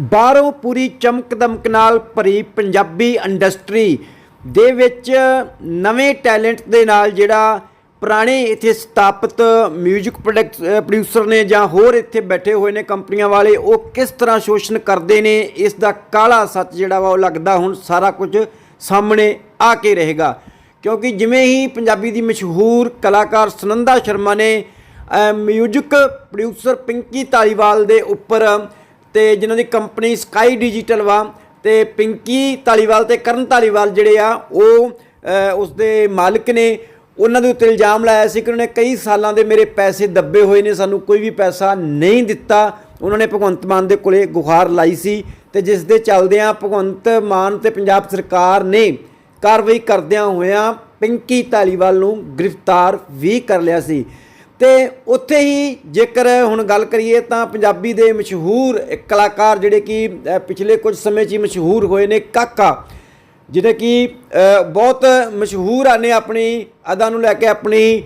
ਬਾਹਰੋਂ ਪੂਰੀ ਚਮਕ ਦਮਕ ਨਾਲ ਭਰੀ ਪੰਜਾਬੀ ਇੰਡਸਟਰੀ ਦੇ ਵਿੱਚ ਨਵੇਂ ਟੈਲੈਂਟ ਦੇ ਨਾਲ ਜਿਹੜਾ ਪੁਰਾਣੇ ਇੱਥੇ ਸਥਾਪਿਤ 뮤직 ਪ੍ਰੋਡਿਊਸਰ ਨੇ ਜਾਂ ਹੋਰ ਇੱਥੇ ਬੈਠੇ ਹੋਏ ਨੇ ਕੰਪਨੀਆਂ ਵਾਲੇ, ਉਹ ਕਿਸ ਤਰ੍ਹਾਂ ਸ਼ੋਸ਼ਣ ਕਰਦੇ ਨੇ, ਇਸ ਦਾ ਕਾਲਾ ਸੱਚ ਜਿਹੜਾ ਵਾ ਉਹ ਲੱਗਦਾ ਹੁਣ ਸਾਰਾ ਕੁਝ ਸਾਹਮਣੇ ਆ ਕੇ ਰਹੇਗਾ। ਕਿਉਂਕਿ ਜਿਵੇਂ ਹੀ ਪੰਜਾਬੀ ਦੀ ਮਸ਼ਹੂਰ ਕਲਾਕਾਰ ਸੁਨੰਦਾ ਸ਼ਰਮਾ ਨੇ ਮਿਊਜ਼ਿਕ ਪ੍ਰੋਡਿਊਸਰ ਪਿੰਕੀ ਧਾਲੀਵਾਲ ਦੇ ਉੱਪਰ ਤੇ ਜਿਨ੍ਹਾਂ ਦੀ ਕੰਪਨੀ ਸਕਾਈ ਡਿਜੀਟਲ ਵਾ ਤੇ ਪਿੰਕੀ ਧਾਲੀਵਾਲ ਤੇ ਕਰਨ ਧਾਲੀਵਾਲ ਜਿਹੜੇ ਆ ਉਹ ਅ, ਉਸ ਦੇ ਮਾਲਕ ਨੇ। ਉਹਨਾਂ ਦੇ ਉੱਤੇ ਇਲਜ਼ਾਮ ਲਾਇਆ ਸੀ ਕਿ ਉਹਨਾਂ ਨੇ ਕਈ ਸਾਲਾਂ ਦੇ ਮੇਰੇ ਪੈਸੇ ਦੱਬੇ ਹੋਏ ਨੇ ਸਾਨੂੰ ਕੋਈ ਵੀ ਪੈਸਾ ਨਹੀਂ ਦਿੱਤਾ। ਉਹਨਾਂ ਨੇ ਭਗਵੰਤ ਮਾਨ ਦੇ ਕੋਲੇ ਗੁਹਾਰ ਲਾਈ ਸੀ ਤੇ ਜਿਸ ਦੇ ਚੱਲਦਿਆਂ ਭਗਵੰਤ ਮਾਨ ਤੇ ਪੰਜਾਬ ਸਰਕਾਰ ਨੇ ਕਾਰਵਾਈ ਕਰਦਿਆਂ ਹੋਇਆਂ ਪਿੰਕੀ ਧਾਲੀਵਾਲ ਨੂੰ ਗ੍ਰਿਫਤਾਰ ਵੀ ਕਰ ਲਿਆ ਸੀ। ਤੇ ਉੱਥੇ ਹੀ ਜੇਕਰ ਹੁਣ ਗੱਲ ਕਰੀਏ ਤਾਂ ਪੰਜਾਬੀ ਦੇ ਮਸ਼ਹੂਰ ਕਲਾਕਾਰ ਜਿਹੜੇ ਕਿ ਪਿਛਲੇ ਕੁਝ ਸਮੇਂ 'ਚ ਹੀ ਮਸ਼ਹੂਰ ਹੋਏ ਨੇ ਕਾਕਾ ਜਿਹੜੇ ਕਿ ਬਹੁਤ ਮਸ਼ਹੂਰ ਆ ਨੇ ਆਪਣੀ ਅਦਾ ਨੂੰ ਲੈ ਕੇ, ਆਪਣੀ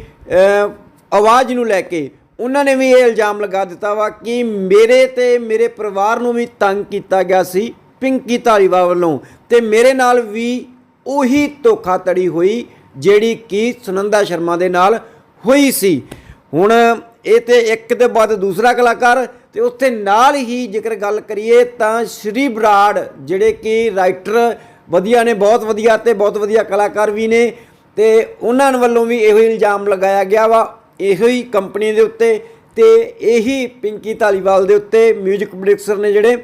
ਆਵਾਜ਼ ਨੂੰ ਲੈ ਕੇ। ਉਹਨਾਂ ਨੇ ਵੀ ਇਹ ਇਲਜ਼ਾਮ ਲਗਾ ਦਿੱਤਾ ਵਾ ਕਿ ਮੇਰੇ ਤੇ ਮੇਰੇ ਪਰਿਵਾਰ ਨੂੰ ਵੀ ਤੰਗ ਕੀਤਾ ਗਿਆ ਸੀ, ਪਿੰਕੀ ਧਾਰੀਵਾ ਵੱਲੋਂ। ਤੇ ਮੇਰੇ ਨਾਲ ਵੀ ਉਹੀ ਧੋਖਾਧੜੀ ਹੋਈ, ਜਿਹੜੀ ਕਿ ਸੁਨੰਦਾ ਸ਼ਰਮਾ ਦੇ ਨਾਲ ਹੋਈ ਸੀ। ਹੁਣ ਇਹ ਤੇ ਇੱਕ ਦੇ ਬਾਅਦ ਦੂਸਰਾ ਕਲਾਕਾਰ ਤੇ ਉੱਥੇ ਨਾਲ ਹੀ ਜੇਕਰ ਗੱਲ ਕਰੀਏ ਤਾਂ ਸ਼੍ਰੀ ਬਰਾੜ, ਜਿਹੜੇ ਕਿ ਰਾਈਟਰ ਵਧੀਆ ਨੇ, ਬਹੁਤ ਵਧੀਆ ਤੇ ਬਹੁਤ ਵਧੀਆ ਕਲਾਕਾਰ ਵੀ ਨੇ ਤੇ ਉਹਨਾਂ ਵੱਲੋਂ ਵੀ ਇਹੋ ਹੀ ਇਲਜ਼ਾਮ ਲਗਾਇਆ ਗਿਆ ਵਾ, ਇਹੋ ਹੀ ਕੰਪਨੀ ਦੇ ਉੱਤੇ ਤੇ ਇਹੀ ਪਿੰਕੀ ਧਾਲੀਵਾਲ ਦੇ ਉੱਤੇ 뮤직 ਪ੍ਰੋਡਿਊਸਰ ਨੇ ਜਿਹੜੇ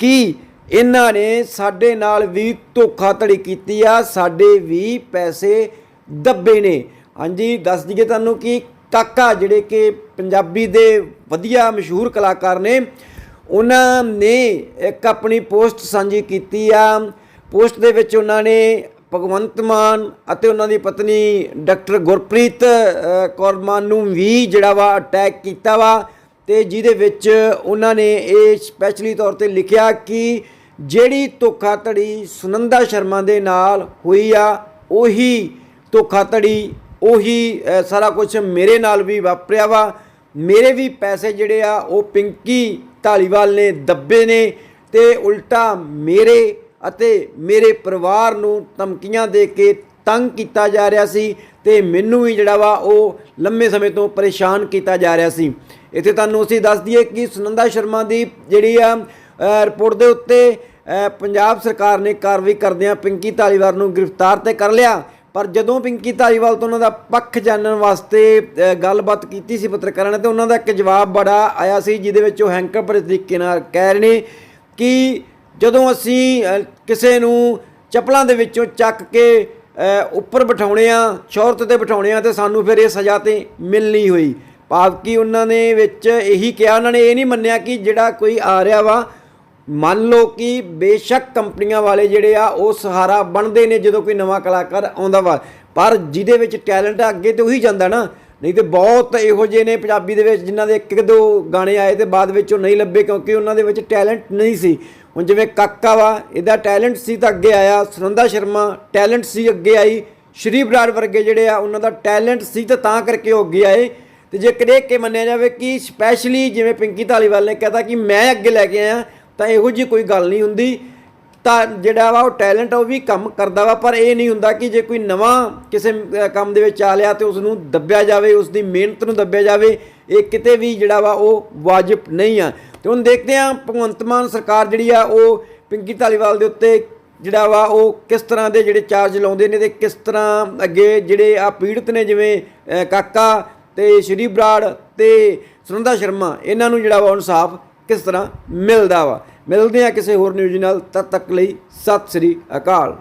ਕਿ ਇਹਨਾਂ ਨੇ ਸਾਡੇ ਨਾਲ ਵੀ ਧੋਖਾਧੜੀ ਕੀਤੀ ਆ, ਸਾਡੇ ਵੀ ਪੈਸੇ ਦੱਬੇ ਨੇ। ਹਾਂਜੀ, ਦੱਸ ਦਈਏ ਤੁਹਾਨੂੰ ਕਿ ਕਾਕਾ ਜਿਹੜੇ ਕਿ ਪੰਜਾਬੀ ਦੇ ਵਧੀਆ ਮਸ਼ਹੂਰ ਕਲਾਕਾਰ ਨੇ, ਉਹਨਾਂ ਨੇ ਇੱਕ ਆਪਣੀ ਪੋਸਟ ਸਾਂਝੀ ਕੀਤੀ ਆ। ਪੋਸਟ ਦੇ ਵਿੱਚ ਉਹਨਾਂ ਨੇ ਭਗਵੰਤ ਮਾਨ ਅਤੇ ਉਹਨਾਂ ਦੀ ਪਤਨੀ ਡਾਕਟਰ ਗੁਰਪ੍ਰੀਤ ਕੌਰ ਮਾਨ ਨੂੰ ਵੀ ਜਿਹੜਾ ਵਾ ਅਟੈਕ ਕੀਤਾ ਵਾ ਤੇ ਜਿਹਦੇ ਵਿੱਚ ਉਹਨਾਂ ਨੇ ਇਹ ਸਪੈਸ਼ਲੀ ਤੌਰ ਤੇ ਲਿਖਿਆ ਕਿ ਜਿਹੜੀ ਧੋਖਾਧੜੀ ਸੁਨੰਦਾ ਸ਼ਰਮਾ ਦੇ ਨਾਲ ਹੋਈ ਆ, ਉਹੀ ਧੋਖਾਧੜੀ ਉਹੀ ਸਾਰਾ ਕੁਝ ਮੇਰੇ ਨਾਲ ਵੀ ਵਾਪਰਿਆ ਵਾ। ਮੇਰੇ ਵੀ ਪੈਸੇ ਜਿਹੜੇ ਆ, ਉਹ ਪਿੰਕੀ ਢਾਲੀਵਾਲ ਨੇ ਦੱਬੇ ਨੇ ਤੇ ਉਲਟਾ ਮੇਰੇ ਅਤੇ ਮੇਰੇ ਪਰਿਵਾਰ ਨੂੰ ਧਮਕੀਆਂ ਦੇ ਕੇ ਤੰਗ ਕੀਤਾ ਜਾ ਰਿਹਾ ਸੀ ਤੇ ਮੈਨੂੰ ਵੀ ਜਿਹੜਾ ਵਾ, ਉਹ ਲੰਮੇ ਸਮੇਂ ਤੋਂ ਪਰੇਸ਼ਾਨ ਕੀਤਾ ਜਾ ਰਿਹਾ ਸੀ। ਇੱਥੇ ਤੁਹਾਨੂੰ ਅਸੀਂ ਦੱਸ ਦਈਏ ਕਿ ਸੁਨੰਦਾ ਸ਼ਰਮਾ ਦੀ ਜਿਹੜੀ ਆ ਰਿਪੋਰਟ ਦੇ ਉੱਤੇ ਪੰਜਾਬ ਸਰਕਾਰ ਨੇ ਕਾਰਵਾਈ ਕਰਦਿਆਂ ਪਿੰਕੀ ਧਾਲੀਵਾਲ ਨੂੰ ਗ੍ਰਿਫਤਾਰ ਤੇ ਕਰ ਲਿਆ। ਪਰ ਜਦੋਂ ਪਿੰਕੀ ਧਾਰੀਵਾਲ ਤੋਂ ਉਹਨਾਂ ਦਾ ਪੱਖ ਜਾਣਨ ਵਾਸਤੇ ਗੱਲਬਾਤ ਕੀਤੀ ਸੀ ਪੱਤਰਕਾਰਾਂ ਨੇ, ਤੇ ਉਹਨਾਂ ਦਾ ਇੱਕ ਜਵਾਬ ਬੜਾ ਆਇਆ ਸੀ, ਜਿਹਦੇ ਵਿੱਚ ਉਹ ਹੈਂਕਰ ਭਰੇ ਤਰੀਕੇ ਨਾਲ ਕਹਿ ਰਹੇ ਨੇ ਕਿ ਜਦੋਂ ਅਸੀਂ ਕਿਸੇ ਨੂੰ ਚੱਪਲਾਂ ਦੇ ਵਿੱਚੋਂ ਚੱਕ ਕੇ ਉੱਪਰ ਬਿਠਾਉਣੇ ਆ, ਸ਼ੌਹਰਤ ਤੇ ਬਿਠਾਉਣੇ ਆ, ਤੇ ਸਾਨੂੰ ਫਿਰ ਇਹ ਸਜ਼ਾ ਤੇ ਮਿਲਣੀ ਹੋਈ। ਭਾਵ ਕਿ ਉਹਨਾਂ ਨੇ ਵਿੱਚ ਇਹੀ ਕਿਹਾ, ਉਹਨਾਂ ਨੇ ਇਹ ਨਹੀਂ ਮੰਨਿਆ ਕਿ ਜਿਹੜਾ ਕੋਈ ਆ ਰਿਹਾ ਵਾ ਮੰਨ ਲਓ ਕਿ ਬੇਸ਼ੱਕ ਕੰਪਨੀਆਂ ਵਾਲੇ ਜਿਹੜੇ ਆ, ਉਹ ਸਹਾਰਾ ਬਣਦੇ ਨੇ ਜਦੋਂ ਕੋਈ ਨਵਾਂ ਕਲਾਕਾਰ ਆਉਂਦਾ ਵਾ। ਪਰ ਜਿਹਦੇ ਵਿੱਚ ਟੈਲੈਂਟ ਆ, ਅੱਗੇ ਤੇ ਉਹੀ ਜਾਂਦਾ ਨਾ। ਨਹੀਂ ਤੇ ਬਹੁਤ ਇਹੋ ਜਿਹੇ ਨੇ ਪੰਜਾਬੀ ਦੇ ਵਿੱਚ, ਜਿਨ੍ਹਾਂ ਦੇ ਇੱਕ ਇੱਕ ਦੋ ਗਾਣੇ ਆਏ ਤੇ ਬਾਅਦ ਵਿੱਚ ਉਹ ਨਹੀਂ ਲੱਭੇ ਕਿਉਂਕਿ ਉਹਨਾਂ ਦੇ ਵਿੱਚ ਟੈਲੈਂਟ ਨਹੀਂ ਸੀ। ਹੁਣ ਜਿਵੇਂ ਕਾਕਾ ਵਾ, ਇਹਦਾ ਟੈਲੈਂਟ ਸੀ ਤਾਂ ਅੱਗੇ ਆਇਆ। ਸੁਨੰਦਾ ਸ਼ਰਮਾ, ਟੈਲੈਂਟ ਸੀ, ਅੱਗੇ ਆਈ। ਸ਼੍ਰੀ ਬਰਾੜ ਵਰਗੇ ਜਿਹੜੇ ਆ, ਉਹਨਾਂ ਦਾ ਟੈਲੈਂਟ ਸੀ ਤਾਂ ਤਾਂ ਕਰਕੇ ਉਹ ਅੱਗੇ ਆਏ। ਤੇ ਜੇ ਕਦੇ ਕੇ ਮੰਨਿਆ ਜਾਵੇ ਕਿ ਸਪੈਸ਼ਲੀ ਜਿਵੇਂ ਪਿੰਕੀ ਧਾਲੀਵਾਲ ਨੇ ਕਹਤਾ ਕਿ ਮੈਂ ਅੱਗੇ ਲੈ ਕੇ ਆਇਆ ਤਾਂ ਇਹੋ ਜੀ ਕੋਈ ਗੱਲ ਨਹੀਂ ਹੁੰਦੀ। ਤਾਂ ਜਿਹੜਾ ਵਾ ਉਹ ਟੈਲੈਂਟ ਉਹ ਵੀ ਕੰਮ ਕਰਦਾ ਵਾ, ਪਰ ਇਹ ਨਹੀਂ ਹੁੰਦਾ ਕਿ ਜੇ ਕੋਈ ਨਵਾਂ ਕਿਸੇ ਕੰਮ ਦੇ ਵਿੱਚ ਆ ਲਿਆ ਤੇ ਉਸ ਨੂੰ ਦੱਬਿਆ ਜਾਵੇ ਉਸ ਦੀ ਮਿਹਨਤ ਨੂੰ ਦੱਬਿਆ ਜਾਵੇ, ਇਹ ਕਿਤੇ ਵੀ ਜਿਹੜਾ ਵਾ ਉਹ ਵਾਜਬ ਨਹੀਂ ਆ। ਤੇ ਹੁਣ ਦੇਖਦੇ ਆ ਭਗਵੰਤ ਮਾਨ ਸਰਕਾਰ ਜਿਹੜੀ ਆ, ਉਹ ਪਿੰਕੀ ਧਾਲੀਵਾਲ ਦੇ ਉੱਤੇ ਜਿਹੜਾ ਵਾ ਉਹ ਕਿਸ ਤਰ੍ਹਾਂ ਦੇ ਜਿਹੜੇ ਚਾਰਜ ਲਾਉਂਦੇ ਨੇ ਤੇ ਕਿਸ ਤਰ੍ਹਾਂ ਅੱਗੇ ਜਿਹੜੇ ਆ ਪੀੜਤ ਨੇ ਜਿਵੇਂ ਕਾਕਾ ਤੇ ਸ਼੍ਰੀ ਬਰਾੜ ਤੇ ਸੁਨੰਦਾ ਸ਼ਰਮਾ, ਇਹਨਾਂ ਨੂੰ ਜਿਹੜਾ ਵਾ ਇਨਸਾਫ ਕਿਸ ਤਰ੍ਹਾਂ ਮਿਲਦਾ ਵਾ? ਮਿਲਦੇ ਆ ਕਿਸੇ ਹੋਰ ਨਿਊਜ਼ ਨਾਲ, ਤਦ ਤੱਕ ਲਈ ਸਤਿ ਸ੍ਰੀ ਅਕਾਲ।